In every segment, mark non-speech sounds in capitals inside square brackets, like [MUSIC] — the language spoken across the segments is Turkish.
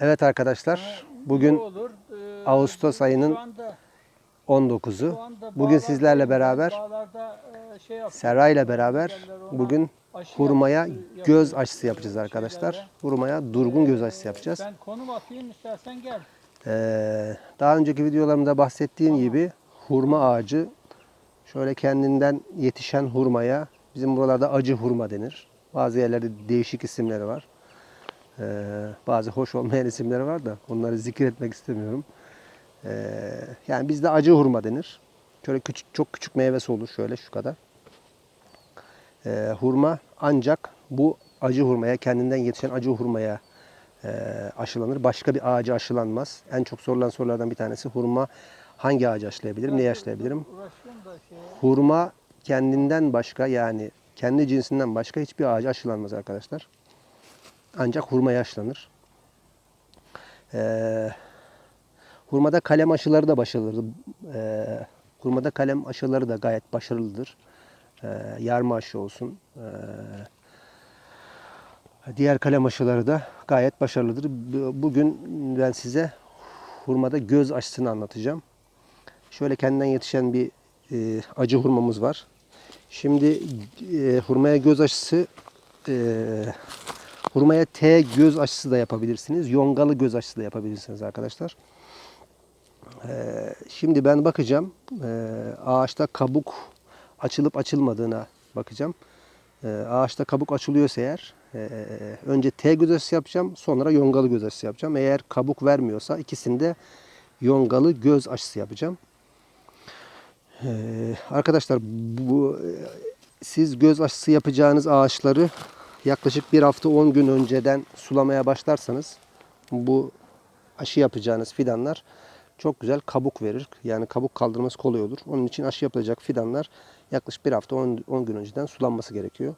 Evet arkadaşlar, bugün. Ee, Ağustos ayının şu anda- 19'u. şu anda Bugün sizlerle beraber e, şey. Serra ile beraber bugün hurmaya yapıyoruz, göz yapıyoruz, aşısı yapacağız e, arkadaşlar. Hurmaya durgun göz aşısı yapacağız. Ben konum atayım istersen gel. Ee, daha önceki videolarımda bahsettiğim gibi hurma ağacı şöyle kendinden yetişen hurmaya bizim buralarda acı hurma denir. Bazı yerlerde değişik isimleri var. Ee, bazı hoş olmayan isimleri var da onları zikretmek istemiyorum. Ee, yani bizde acı hurma denir. Şöyle küçük çok küçük meyvesi olur şöyle şu kadar. Ee, hurma ancak bu acı hurmaya kendinden yetişen acı hurmaya e, aşılanır. Başka bir ağaca aşılanmaz. En çok sorulan sorulardan bir tanesi hurma hangi ağacı aşılayabilirim, neyi aşılayabilirim? Hurma kendinden başka yani kendi cinsinden başka hiçbir ağaca aşılanmaz arkadaşlar. Ancak hurmaya aşılanır. Ee, hurmada kalem aşıları da başarılıdır. Ee, hurmada kalem aşıları da gayet başarılıdır. Ee, yarma aşı olsun. Ee, diğer kalem aşıları da gayet başarılıdır. Bu- Bugün ben size hurmada göz aşısını anlatacağım. Şöyle kendinden yetişen bir e, acı hurmamız var. Şimdi e, hurmaya göz aşısı e, hurmaya T göz aşısı da yapabilirsiniz. Yongalı göz aşısı da yapabilirsiniz arkadaşlar. E, şimdi ben bakacağım. E, ağaçta kabuk açılıp açılmadığına bakacağım. E, ağaçta kabuk açılıyorsa eğer e, önce T göz aşısı yapacağım. Sonra yongalı göz aşısı yapacağım. Eğer kabuk vermiyorsa ikisinde yongalı göz aşısı yapacağım. Ee, arkadaşlar bu e, siz göz aşısı yapacağınız ağaçları yaklaşık bir hafta 10 gün önceden sulamaya başlarsanız bu aşı yapacağınız fidanlar çok güzel kabuk verir. Yani kabuk kaldırması kolay olur. Onun için aşı yapılacak fidanlar yaklaşık bir hafta 10, 10 gün önceden sulanması gerekiyor.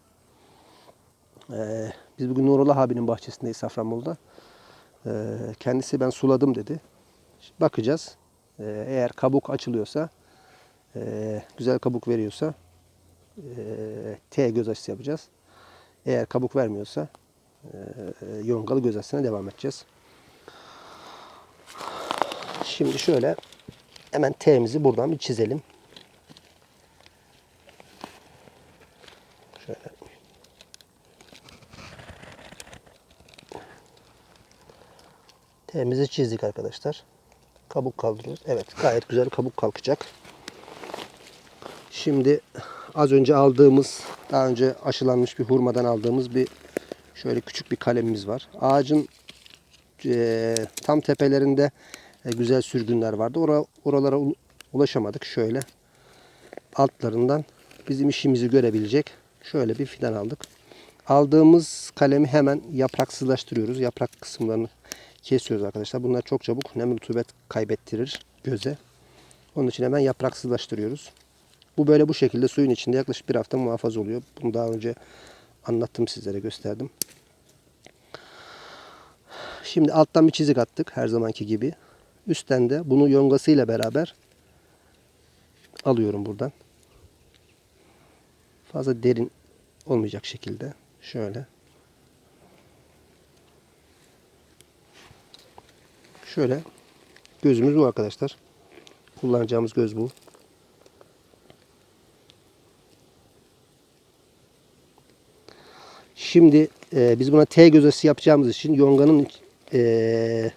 Ee, biz bugün Nurullah abinin bahçesindeyiz Safranbolu'da. Ee, kendisi ben suladım dedi. Bakacağız. Ee, eğer kabuk açılıyorsa ee, güzel kabuk veriyorsa ee, T göz aşısı yapacağız. Eğer kabuk vermiyorsa ee, yongalı göz aşısına devam edeceğiz. Şimdi şöyle hemen T'mizi buradan bir çizelim. Şöyle. T'mizi çizdik arkadaşlar. Kabuk kaldırıyoruz. Evet gayet güzel kabuk kalkacak. Şimdi az önce aldığımız, daha önce aşılanmış bir hurmadan aldığımız bir şöyle küçük bir kalemimiz var. Ağacın eee, tam tepelerinde e, güzel sürgünler vardı. Ora, oralara ul- ulaşamadık. Şöyle altlarından bizim işimizi görebilecek şöyle bir fidan aldık. Aldığımız kalemi hemen yapraksızlaştırıyoruz. Yaprak kısımlarını kesiyoruz arkadaşlar. Bunlar çok çabuk nem rutubet kaybettirir göze. Onun için hemen yapraksızlaştırıyoruz. Bu böyle bu şekilde suyun içinde yaklaşık bir hafta muhafaza oluyor. Bunu daha önce anlattım sizlere gösterdim. Şimdi alttan bir çizik attık her zamanki gibi. Üstten de bunu yongasıyla beraber alıyorum buradan. Fazla derin olmayacak şekilde. Şöyle. Şöyle. Gözümüz bu arkadaşlar. Kullanacağımız göz bu. Şimdi e, biz buna T göz aşısı yapacağımız için yonganın e,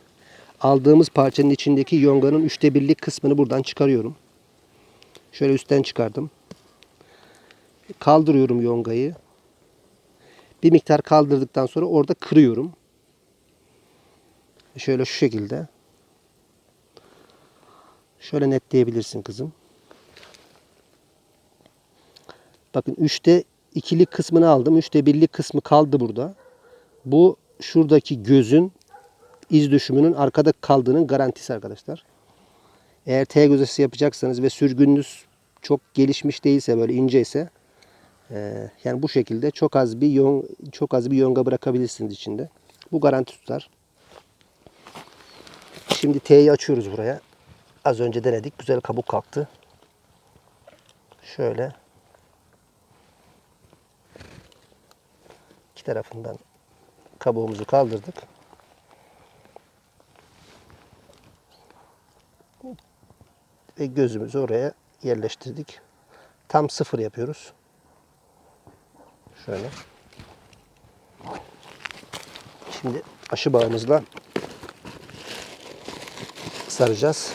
aldığımız parçanın içindeki yonganın üçte birlik kısmını buradan çıkarıyorum. Şöyle üstten çıkardım. Kaldırıyorum yongayı. Bir miktar kaldırdıktan sonra orada kırıyorum. Şöyle şu şekilde. Şöyle netleyebilirsin kızım. Bakın üçte ikilik kısmını aldım. Üçte birlik kısmı kaldı burada. Bu şuradaki gözün iz düşümünün arkada kaldığının garantisi arkadaşlar. Eğer T göz aşısı yapacaksanız ve sürgününüz çok gelişmiş değilse böyle ince ise e, yani bu şekilde çok az bir yon, çok az bir yonga bırakabilirsiniz içinde. Bu garanti tutar. Şimdi T'yi açıyoruz buraya. Az önce denedik. Güzel kabuk kalktı. Şöyle iki tarafından kabuğumuzu kaldırdık. Ve gözümüzü oraya yerleştirdik. Tam sıfır yapıyoruz. Şöyle. Şimdi aşı bağımızla saracağız.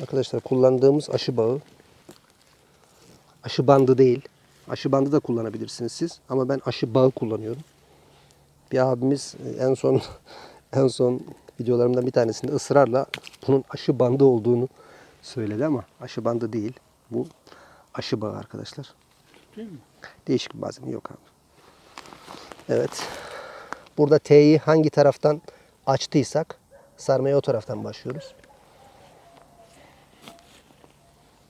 Arkadaşlar kullandığımız aşı bağı aşı bandı değil. Aşı bandı da kullanabilirsiniz siz ama ben aşı bağı kullanıyorum. Bir abimiz en son [LAUGHS] en son videolarımdan bir tanesinde ısrarla bunun aşı bandı olduğunu söyledi ama aşı bandı değil. Bu aşı bağı arkadaşlar. Değil mi? Değişik bir malzeme yok abi. Evet. Burada T'yi hangi taraftan açtıysak sarmaya o taraftan başlıyoruz.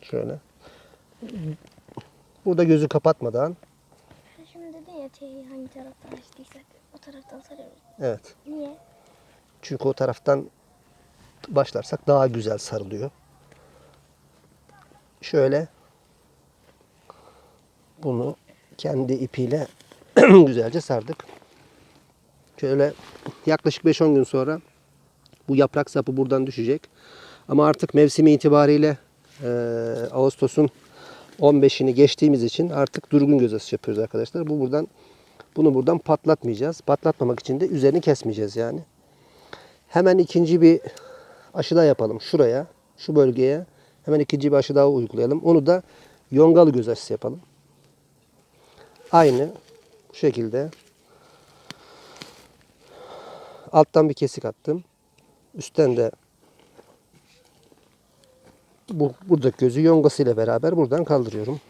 Şöyle. Burada gözü kapatmadan Şimdi dedin ya T'yi hangi taraftan açtıysak o taraftan sarıyoruz. evet. Niye? Çünkü o taraftan başlarsak daha güzel sarılıyor. Şöyle bunu kendi ipiyle [CLEARS THROAT] güzelce sardık. Şöyle yaklaşık 5-10 gün sonra bu yaprak sapı buradan düşecek. Ama artık mevsimi itibariyle eee, Ağustos'un 15'ini geçtiğimiz için artık durgun göz aşı yapıyoruz arkadaşlar. Bu buradan bunu buradan patlatmayacağız. Patlatmamak için de üzerini kesmeyeceğiz yani. Hemen ikinci bir aşı daha yapalım şuraya, şu bölgeye. Hemen ikinci bir aşı daha uygulayalım. Onu da yongalı göz aşısı yapalım. Aynı bu şekilde. Alttan bir kesik attım. Üstten de bu buradaki gözü yongasıyla beraber buradan kaldırıyorum.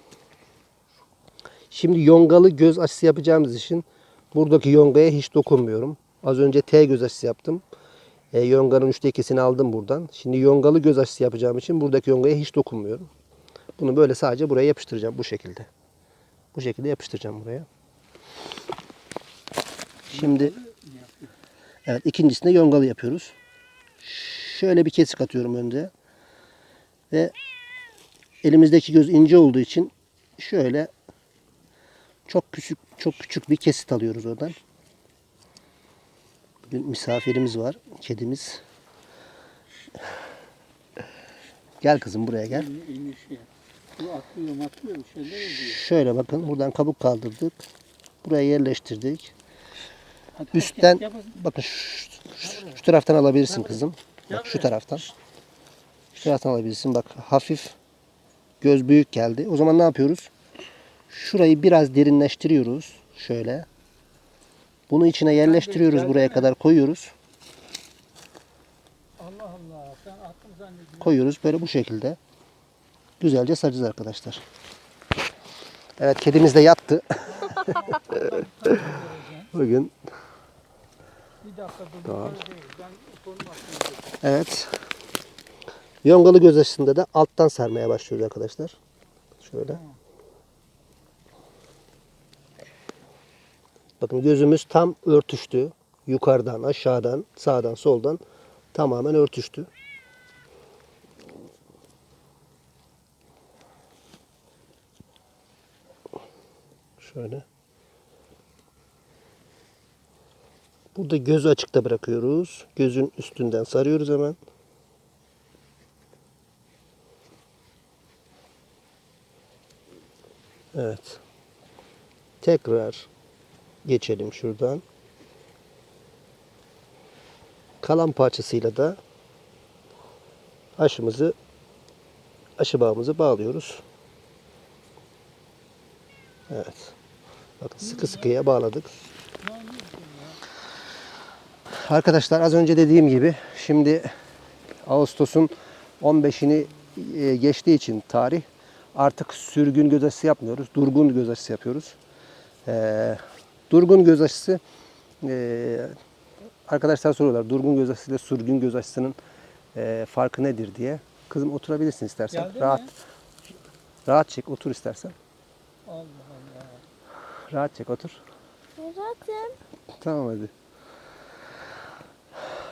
Şimdi yongalı göz aşısı yapacağımız için buradaki yongaya hiç dokunmuyorum. Az önce T göz aşısı yaptım. E, yonganın üçte ikisini aldım buradan. Şimdi yongalı göz aşısı yapacağım için buradaki yongaya hiç dokunmuyorum. Bunu böyle sadece buraya yapıştıracağım bu şekilde. Bu şekilde yapıştıracağım buraya. Şimdi evet ikincisinde yongalı yapıyoruz. Şöyle bir kesik atıyorum önce. Ve elimizdeki göz ince olduğu için şöyle çok küçük çok küçük bir kesit alıyoruz oradan. Bugün misafirimiz var. Kedimiz. Gel kızım buraya gel. Şey. Şöyle bakın buradan kabuk kaldırdık. Buraya yerleştirdik. Üstten bakın şu, şu, şu taraftan alabilirsin kızım. Bak şu taraftan. Taraftan alabilirsin. Bak hafif göz büyük geldi. O zaman ne yapıyoruz? Şurayı biraz derinleştiriyoruz. Şöyle. Bunu içine yerleştiriyoruz. Buraya kadar koyuyoruz. Allah Allah. Sen attım zannediyorsun. koyuyoruz. Böyle bu şekilde güzelce saracağız arkadaşlar. Evet kedimiz de yattı. [LAUGHS] Bugün Bir dakika. Tamam. Atayım. evet. Yongalı göz aşısında da alttan sarmaya başlıyoruz arkadaşlar. Şöyle. Bakın gözümüz tam örtüştü. Yukarıdan, aşağıdan, sağdan, soldan tamamen örtüştü. Şöyle. Burada gözü açıkta bırakıyoruz. Gözün üstünden sarıyoruz hemen. Evet. Tekrar geçelim şuradan. Kalan parçasıyla da aşımızı aşı bağımızı bağlıyoruz. Evet. Bakın sıkı sıkıya bağladık. Arkadaşlar az önce dediğim gibi şimdi Ağustos'un 15'ini e, geçtiği için tarih artık sürgün göz aşısı yapmıyoruz. Durgun göz aşısı yapıyoruz. Ee, durgun göz aşısı e, arkadaşlar soruyorlar. Durgun göz aşısı ile sürgün göz aşısının e, farkı nedir diye. Kızım oturabilirsin istersen. Geldi rahat mi? rahat çek otur istersen. Allah Allah. Rahat çek otur. Zaten. Tamam hadi.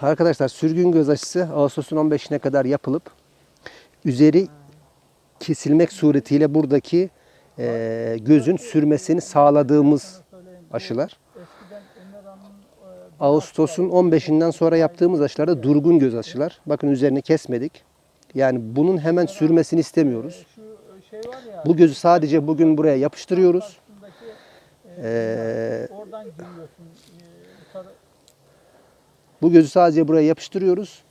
Arkadaşlar sürgün göz aşısı Ağustos'un 15'ine kadar yapılıp üzeri kesilmek suretiyle buradaki e, gözün sürmesini sağladığımız aşılar. Ağustos'un 15'inden sonra yaptığımız aşılarda durgun göz aşılar. Bakın üzerini kesmedik. Yani bunun hemen sürmesini istemiyoruz. Bu gözü sadece bugün buraya yapıştırıyoruz. Ee, bu gözü sadece buraya yapıştırıyoruz.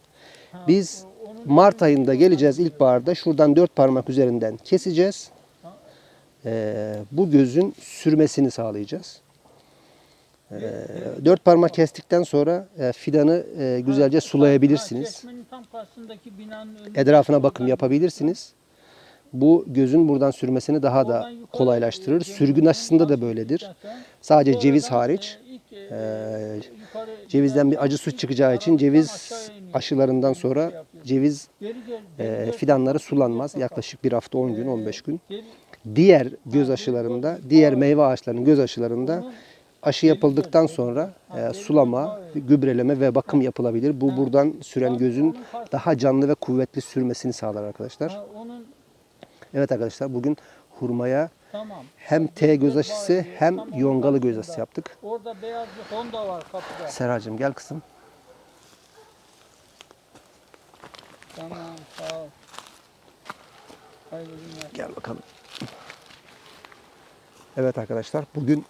Biz Mart ayında geleceğiz ilkbaharda. Şuradan dört parmak üzerinden keseceğiz. Ee, bu gözün sürmesini sağlayacağız. Ee, dört parmak kestikten sonra e, fidanı e, güzelce sulayabilirsiniz. Etrafına bakım yapabilirsiniz. Bu gözün buradan sürmesini daha da kolaylaştırır. e, Sürgün aşısında da böyledir. Sadece ceviz hariç. Ee, Cevizden bir acı süt çıkacağı için ceviz aşılarından sonra ceviz e, fidanları sulanmaz. Yaklaşık bir hafta 10 gün 15 gün. Diğer göz aşılarında, diğer meyve ağaçlarının göz aşılarında aşı yapıldıktan sonra e, sulama, gübreleme ve bakım yapılabilir. Bu buradan süren gözün daha canlı ve kuvvetli sürmesini sağlar arkadaşlar. Evet arkadaşlar bugün hurmaya tamam. hem T göz aşısı hem yongalı göz aşısı yaptık. Orada beyaz bir Honda var kapıda. Seracığım gel kızım. Tamam sağ ol. Hayırlı günler. Gel bakalım. Evet arkadaşlar bugün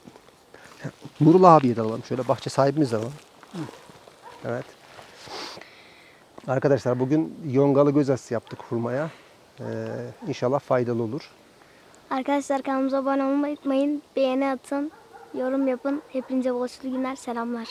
Nurullah abiye de alalım. Şöyle bahçe sahibimiz de alalım. Evet. Arkadaşlar bugün yongalı göz aşısı yaptık hurmaya. Ee, inşallah faydalı olur. Arkadaşlar kanalımıza abone olmayı unutmayın. Beğeni atın. Yorum yapın. Hepinize bol şükür günler. Selamlar.